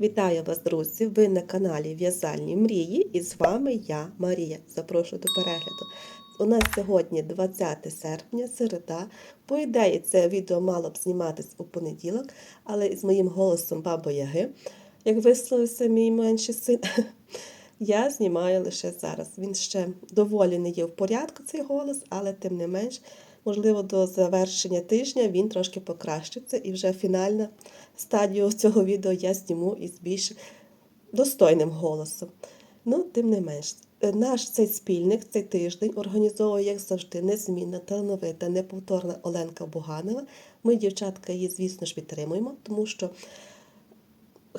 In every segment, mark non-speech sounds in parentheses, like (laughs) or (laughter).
Вітаю вас, друзі! Ви на каналі В'язальні мрії і з вами я, Марія. Запрошую до перегляду. У нас сьогодні 20 серпня, середа. По ідеї, це відео мало б зніматись у понеділок, але з моїм голосом Баба Яги, як висловився мій менший син, (laughs) я знімаю лише зараз. Він ще доволі не є в порядку, цей голос, але тим не менш, можливо, до завершення тижня він трошки покращиться і вже фінальна стадію цього відео я зніму із більш достойним голосом. Ну, тим не менш, е, наш цей спільник цей тиждень організовує, як завжди, незмінна, талановита, неповторна Оленка Буганова. Ми, дівчатка, її, звісно ж, підтримуємо, тому що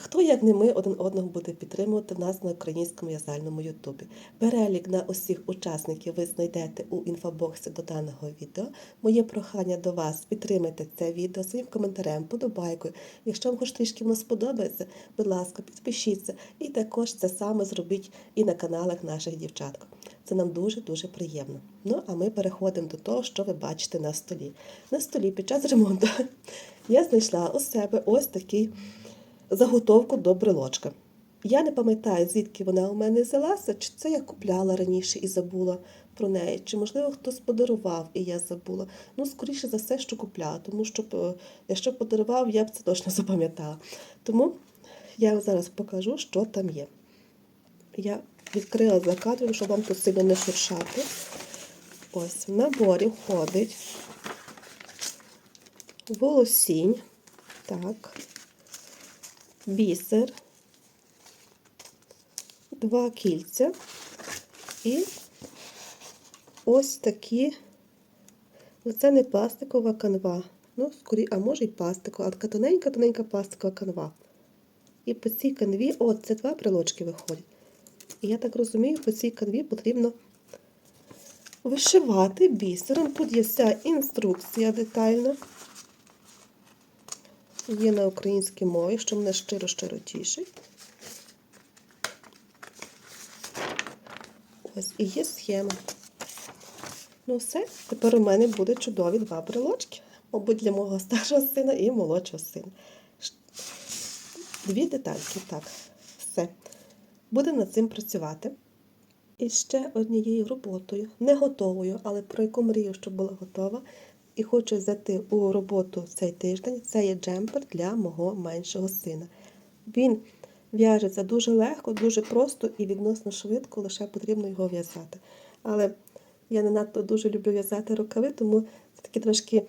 хто, як не ми, один одного буде підтримувати нас на українському в'язальному Ютубі. Перелік на усіх учасників ви знайдете у інфобоксі до даного відео. Моє прохання до вас підтримайте це відео своїм коментарем, подобайкою. Якщо вам хоч трішки воно сподобається, будь ласка, підпишіться. І також це саме зробіть і на каналах наших дівчаток. Це нам дуже-дуже приємно. Ну, а ми переходимо до того, що ви бачите на столі. На столі під час ремонту (laughs) я знайшла у себе ось такий заготовку до брелочка. Я не пам'ятаю, звідки вона у мене взялася, чи це я купляла раніше і забула про неї, чи, можливо, хтось подарував і я забула. Ну, скоріше за все, що купляла, тому що е, якщо подарував, я б це точно (laughs) запам'ятала. Тому я вам зараз покажу, що там є. Я відкрила за кадром, щоб вам тут сильно не шуршати. Ось в наборі входить волосінь. Так бісер, два кільця і ось такі, ну це не пластикова канва, ну, скорі, а може і пластикова, а така тоненька-тоненька пластикова канва. І по цій канві, о, це два брелочки виходять. І я так розумію, по цій канві потрібно вишивати бісером. Тут є вся інструкція детальна є на українській мові, що мене щиро-щиро тішить. Ось і є схема. Ну, все, тепер у мене буде чудові два брелочки. Мабуть, для мого старшого сина і молодшого сина. Дві детальки, так, все. Будемо над цим працювати. І ще однією роботою, не готовою, але про яку мрію, щоб була готова, і хочу взяти у роботу цей тиждень. Це є джемпер для мого меншого сина. Він в'яжеться дуже легко, дуже просто і відносно швидко, лише потрібно його в'язати. Але я не надто дуже люблю в'язати рукави, тому це такий трошки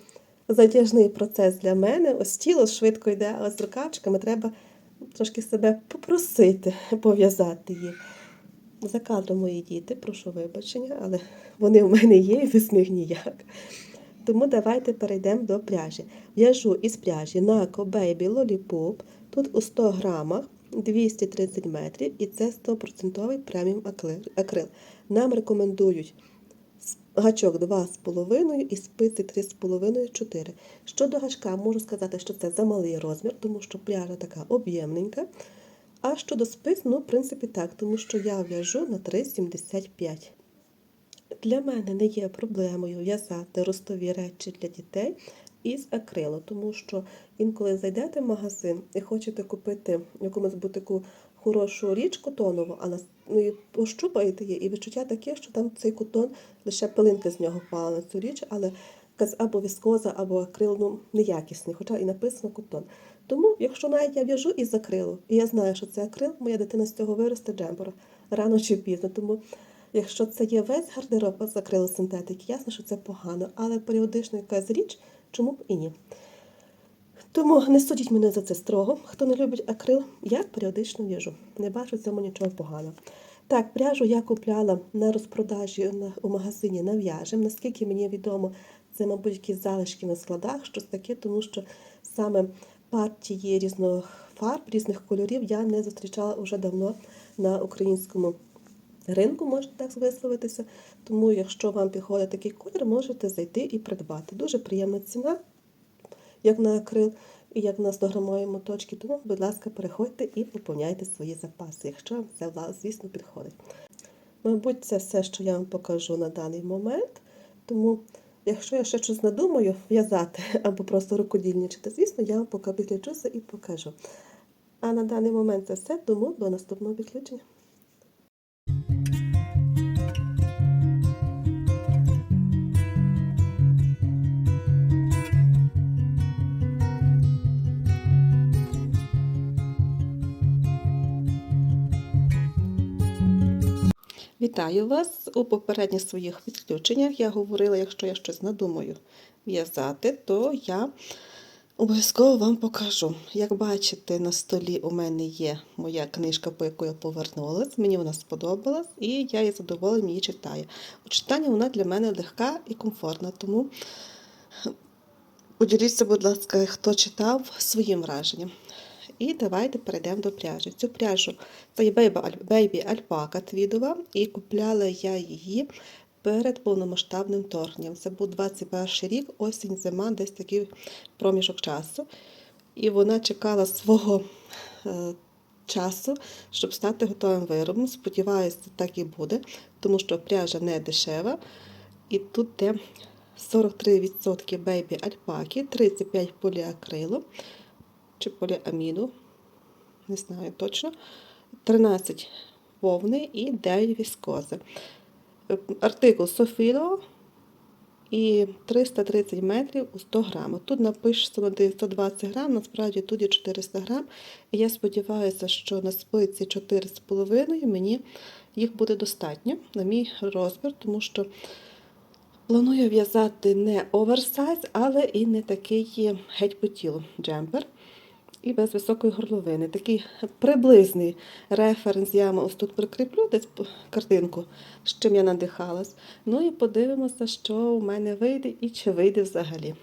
затяжний процес для мене. Ось тіло швидко йде, але з рукавчиками треба трошки себе попросити (laughs) пов'язати їх. За кадром мої діти, прошу вибачення, але вони в мене є і без них ніяк. Тому давайте перейдемо до пряжі. В'яжу із пряжі на Baby Lollipop. Тут у 100 грамах 230 метрів, і це 100% преміум акрил. Нам рекомендують гачок 2,5 і спиці 3,5-4. Щодо гачка, можу сказати, що це замалий розмір, тому що пряжа така об'ємненька. А щодо спиць, ну, в принципі, так, тому що я в'яжу на 3,75. Для мене не є проблемою в'язати ростові речі для дітей із акрилу, тому що інколи зайдете в магазин і хочете купити якомусь бутику хорошу річ котонову, але ну, пощупаєте її, і відчуття таке, що там цей котон, лише пилинки з нього впали на цю річ, але або віскоза, або акрил ну, неякісний, хоча і написано котон. Тому, якщо навіть я в'яжу із акрилу, і я знаю, що це акрил, моя дитина з цього виросте джемпера рано чи пізно. Тому Якщо це є весь гардероб з акрилосинтетики, ясно, що це погано, але періодично якась річ, чому б і ні. Тому не судіть мене за це строго. Хто не любить акрил, я періодично в'яжу. Не бачу в цьому нічого поганого. Так, пряжу я купляла на розпродажі у магазині нав'яжем. Наскільки мені відомо, це, мабуть, якісь залишки на складах, щось таке, тому що саме партії різних фарб, різних кольорів я не зустрічала вже давно на українському ринку, можна так висловитися. Тому, якщо вам підходить такий колір, можете зайти і придбати. Дуже приємна ціна, як на акрил і як на 100 грамові моточки. Тому, будь ласка, переходьте і поповняйте свої запаси, якщо вам це, звісно, підходить. Мабуть, це все, що я вам покажу на даний момент. Тому, якщо я ще щось надумаю в'язати (laughs) або просто рукодільничати, звісно, я вам поки підключуся і покажу. А на даний момент це все, тому до наступного підключення. Вітаю вас! У попередніх своїх підключеннях я говорила, якщо я щось надумаю в'язати, то я обов'язково вам покажу. Як бачите, на столі у мене є моя книжка, по яку я повернулась. Мені вона сподобалась, і я із задоволенням її читаю. У читанні вона для мене легка і комфортна, тому поділіться, будь ласка, хто читав своїм враженням. І давайте перейдемо до пряжі. Цю пряжу це є Baby Альпака твідова, і купляла я її перед повномасштабним вторгненням. Це був 21 рік, осінь, зима, десь такий проміжок часу. І вона чекала свого е, часу, щоб стати готовим виробом. Сподіваюся, так і буде, тому що пряжа не дешева. І тут де 43% бейбі альпаки, 35 поліакрилу чи поліаміду, не знаю точно, 13 вовни і 9 віскози. Артикул Софіло і 330 метрів у 100 грамів. Тут напишемо 920 грам, насправді тут є 400 грам. І я сподіваюся, що на спиці 4,5 мені їх буде достатньо на мій розмір, тому що планую в'язати не оверсайз, але і не такий геть по тілу джемпер і без високої горловини. Такий приблизний референс я ось тут прикріплю десь картинку, з чим я надихалась. Ну і подивимося, що у мене вийде і чи вийде взагалі.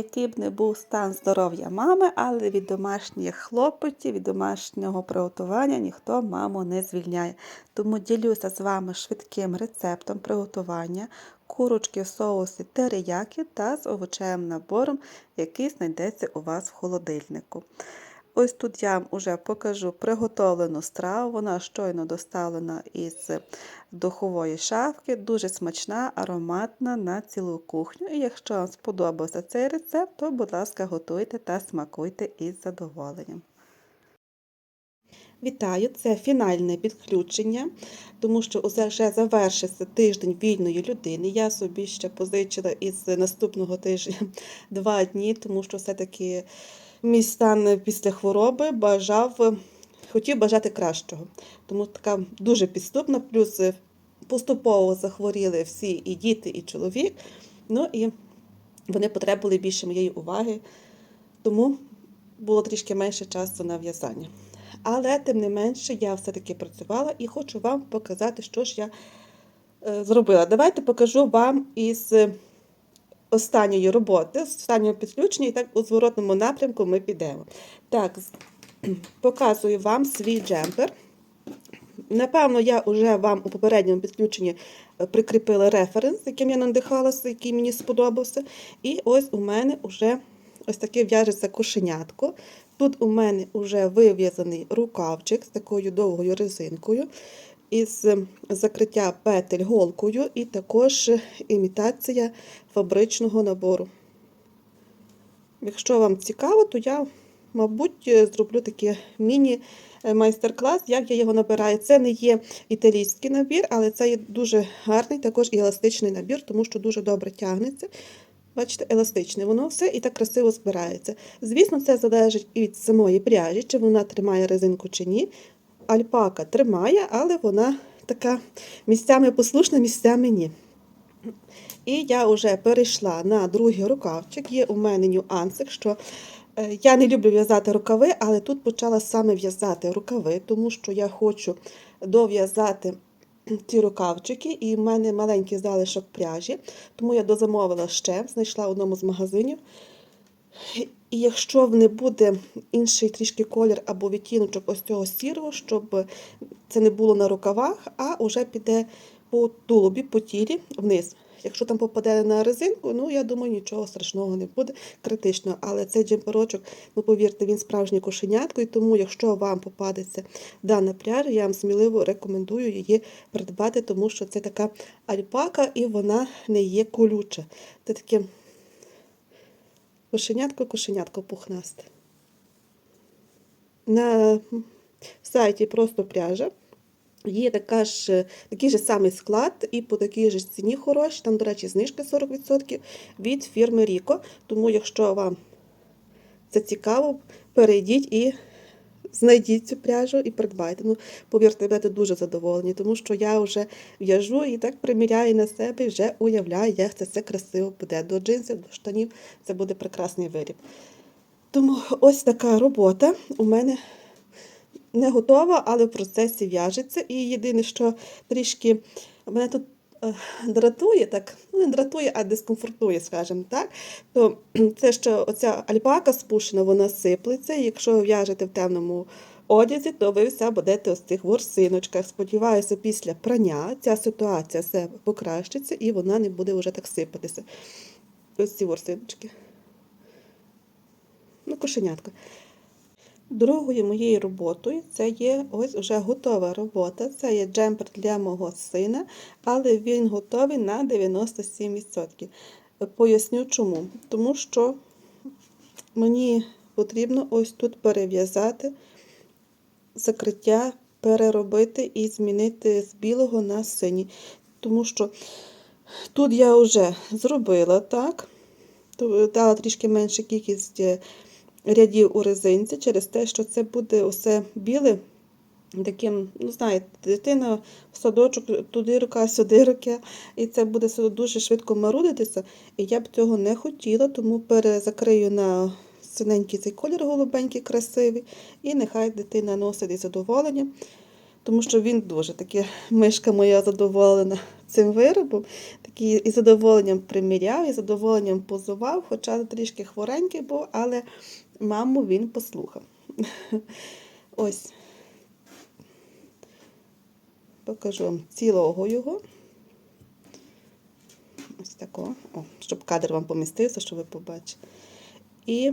Який б не був стан здоров'я мами, але від домашніх хлопотів, від домашнього приготування ніхто маму не звільняє. Тому ділюся з вами швидким рецептом приготування курочки в соусі терияки та з овочевим набором, який знайдеться у вас в холодильнику. Ось тут я вам вже покажу приготовлену страву. Вона щойно доставлена із духової шафки, дуже смачна, ароматна на цілу кухню. І якщо вам сподобався цей рецепт, то, будь ласка, готуйте та смакуйте із задоволенням. Вітаю! Це фінальне підключення, тому що вже завершився тиждень вільної людини. Я собі ще позичила із наступного тижня (laughs) два дні, тому що все-таки мій стан після хвороби бажав, хотів бажати кращого. Тому така дуже підступна, плюс поступово захворіли всі і діти, і чоловік. Ну і вони потребували більше моєї уваги, тому було трішки менше часу на в'язання. Але, тим не менше, я все-таки працювала і хочу вам показати, що ж я е, зробила. Давайте покажу вам із останньої роботи, з останнього підключення, і так у зворотному напрямку ми підемо. Так, (clears throat) показую вам свій джемпер. Напевно, я вже вам у попередньому підключенні е, прикріпила референс, яким я надихалася, який мені сподобався. І ось у мене вже ось таке в'яжеться кошенятко. Тут у мене вже вив'язаний рукавчик з такою довгою резинкою, із закриття петель голкою, і також імітація фабричного набору. Якщо вам цікаво, то я, мабуть, зроблю такий міні-майстер-клас, як я його набираю. Це не є італійський набір, але це є дуже гарний, також і еластичний набір, тому що дуже добре тягнеться. Бачите, еластичне, воно все і так красиво збирається. Звісно, це залежить і від самої пряжі, чи вона тримає резинку чи ні. Альпака тримає, але вона така місцями послушна, місцями ні. І я вже перейшла на другий рукавчик. Є у мене нюансик, що е, я не люблю в'язати рукави, але тут почала саме в'язати рукави, тому що я хочу дов'язати ці рукавчики, і в мене маленький залишок пряжі, тому я дозамовила ще, знайшла в одному з магазинів. І якщо не буде інший трішки колір або відтіночок ось цього сірого, щоб це не було на рукавах, а вже піде по тулубі, по тілі вниз. якщо там попаде на резинку, ну я думаю, нічого страшного не буде критично. Але цей джемперочок, ну повірте, він справжній кошенятко, і тому, якщо вам попадеться дана пряжа, я вам сміливо рекомендую її придбати, тому що це така альпака і вона не є колюча. Це таке кошенятко-кошенятко пухнасте. На сайті просто пряжа. Є така ж, такий же самий склад і по такій же ціні хороші. Там, до речі, знижка 40% від фірми Ріко. Тому, якщо вам це цікаво, перейдіть і знайдіть цю пряжу і придбайте. Ну, повірте, будете дуже задоволені, тому що я вже в'яжу і так приміряю на себе і вже уявляю, як це все красиво буде. До джинсів, до штанів це буде прекрасний виріб. Тому ось така робота у мене не готова, але в процесі в'яжеться. І єдине, що трішки мене тут дратує, так, ну не дратує, а дискомфортує, скажімо так, то (clears throat) це що оця альпака спушена, вона сиплеться. І якщо ви в'яжете в темному одязі, то ви все будете ось цих ворсиночках. Сподіваюся, після прання ця ситуація все покращиться і вона не буде вже так сипатися. Ось ці ворсиночки. Ну, кошенятка. Другою моєю роботою це є ось вже готова робота. Це є джемпер для мого сина, але він готовий на 97%. Поясню чому. Тому що мені потрібно ось тут перев'язати закриття, переробити і змінити з білого на синій. Тому що тут я вже зробила так, дала трішки менша кількість е, рядів у резинці через те, що це буде усе біле. Таким, ну знаєте, дитина в садочок, туди рука, сюди рука, і це буде дуже швидко марудитися. І я б цього не хотіла, тому перезакрию на синенький цей колір голубенький, красивий, і нехай дитина носить із задоволенням, тому що він дуже таки, мишка моя задоволена цим виробом. Такий із задоволенням приміряв, із задоволенням позував, хоча трішки хворенький був, але маму він послухав. (laughs) Ось. Покажу вам цілого його. Ось такого. О, щоб кадр вам помістився, щоб ви побачили. І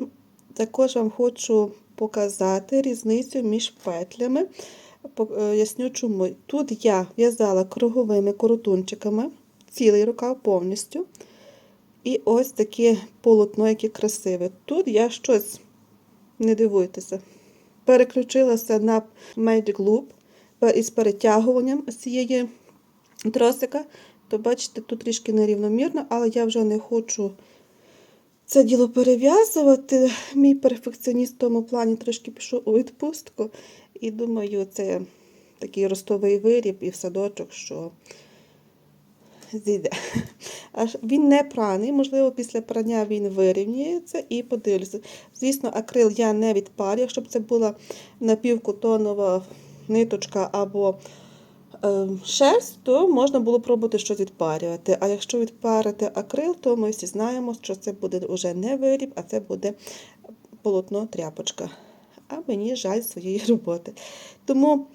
також вам хочу показати різницю між петлями. Поясню чому. Тут я в'язала круговими коротунчиками, цілий рукав повністю. І ось таке полотно, яке красиве. Тут я щось, не дивуйтеся, переключилася на Magic Loop із перетягуванням цієї тросика. То, бачите, тут трішки нерівномірно, але я вже не хочу це діло перев'язувати. Мій перфекціоніст в тому плані трошки пішов у відпустку. І думаю, це такий ростовий виріб і в садочок, що зійде. Аж він не праний, можливо, після прання він вирівнюється і подивлюся. Звісно, акрил я не відпарю, якщо б це була напівкотонова ниточка або е, шерсть, то можна було пробувати щось відпарювати. А якщо відпарити акрил, то ми всі знаємо, що це буде вже не виріб, а це буде полотно тряпочка. А мені жаль своєї роботи. Тому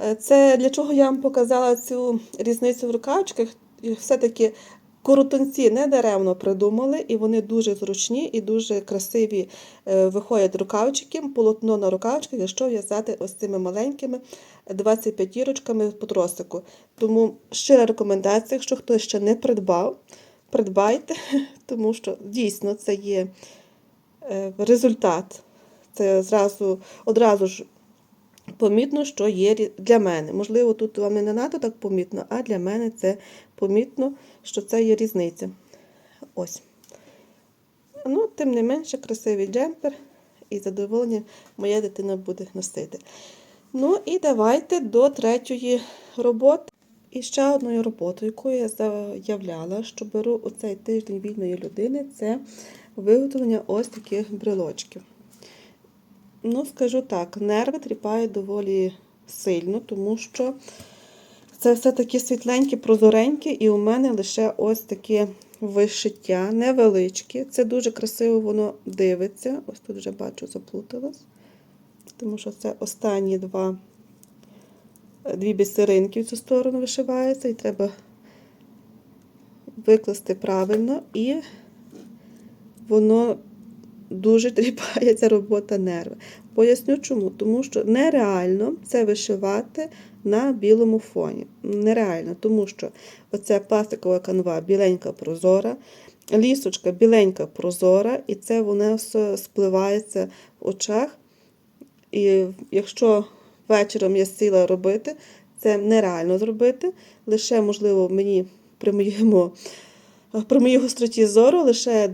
е, це для чого я вам показала цю різницю в рукавчиках. Все-таки коротунці не даремно придумали, і вони дуже зручні і дуже красиві е, виходять рукавчики, полотно на рукавчиках, якщо в'язати ось цими маленькими 25 ручками по тросику. Тому щира рекомендація, якщо хтось ще не придбав, придбайте, (laughs) тому що дійсно це є е, результат. Це зразу, одразу ж помітно, що є для мене. Можливо, тут вам не надто так помітно, а для мене це помітно, що це є різниця. Ось. Ну, тим не менше, красивий джемпер, і задоволення моя дитина буде носити. Ну, і давайте до третьої роботи. І ще одною роботою, яку я заявляла, що беру у цей тиждень вільної людини, це виготовлення ось таких брелочків. Ну, скажу так, нерви тріпають доволі сильно, тому що це все такі світленькі, прозоренькі, і у мене лише ось таке вишиття, невеличке. Це дуже красиво воно дивиться. Ось тут вже бачу, заплуталась. Тому що це останні два, дві бісеринки в цю сторону вишиваються, і треба викласти правильно і воно дуже тріпає ця робота нерви. Поясню чому. Тому що нереально це вишивати на білому фоні. Нереально, тому що оця пластикова канва біленька прозора, лісочка біленька прозора, і це воно все спливається в очах. І якщо вечором я сіла робити, це нереально зробити. Лише, можливо, мені при моєму при моїй гостроті зору лише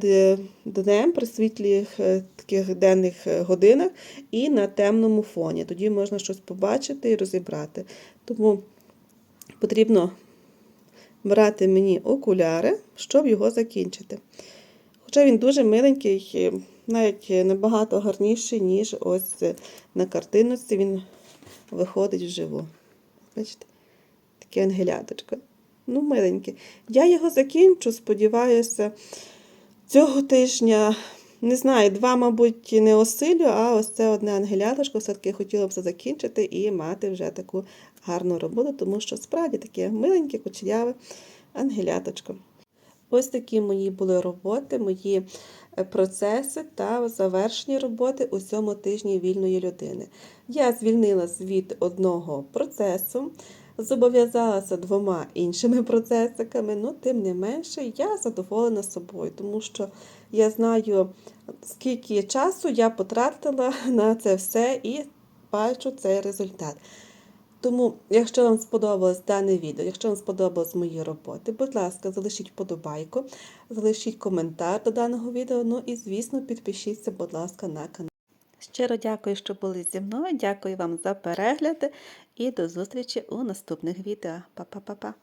днем при світлих е, таких денних е, годинах і на темному фоні. Тоді можна щось побачити і розібрати. Тому потрібно брати мені окуляри, щоб його закінчити. Хоча він дуже миленький, е, навіть набагато гарніший, ніж ось е, на картиночці він виходить вживу. Бачите? Таке ангеляточко. Ну, миленьке. Я його закінчу, сподіваюся, цього тижня. Не знаю, два, мабуть, не осилю, а ось це одне ангеляточко все-таки хотіла б це закінчити і мати вже таку гарну роботу, тому що справді таке миленьке, кучеряве ангеляточко. Ось такі мої були роботи, мої е, процеси та завершені роботи у цьому тижні вільної людини. Я звільнилась від одного процесу, зобов'язалася двома іншими процесиками, ну, тим не менше, я задоволена собою, тому що я знаю, скільки часу я потратила (laughs) на це все і бачу цей результат. Тому, якщо вам сподобалось дане відео, якщо вам сподобалось мої роботи, будь ласка, залишіть вподобайку, залишіть коментар до даного відео, ну і, звісно, підпишіться, будь ласка, на канал. Щиро дякую, що були зі мною. Дякую вам за перегляди і до зустрічі у наступних відео. Па-па-па-па!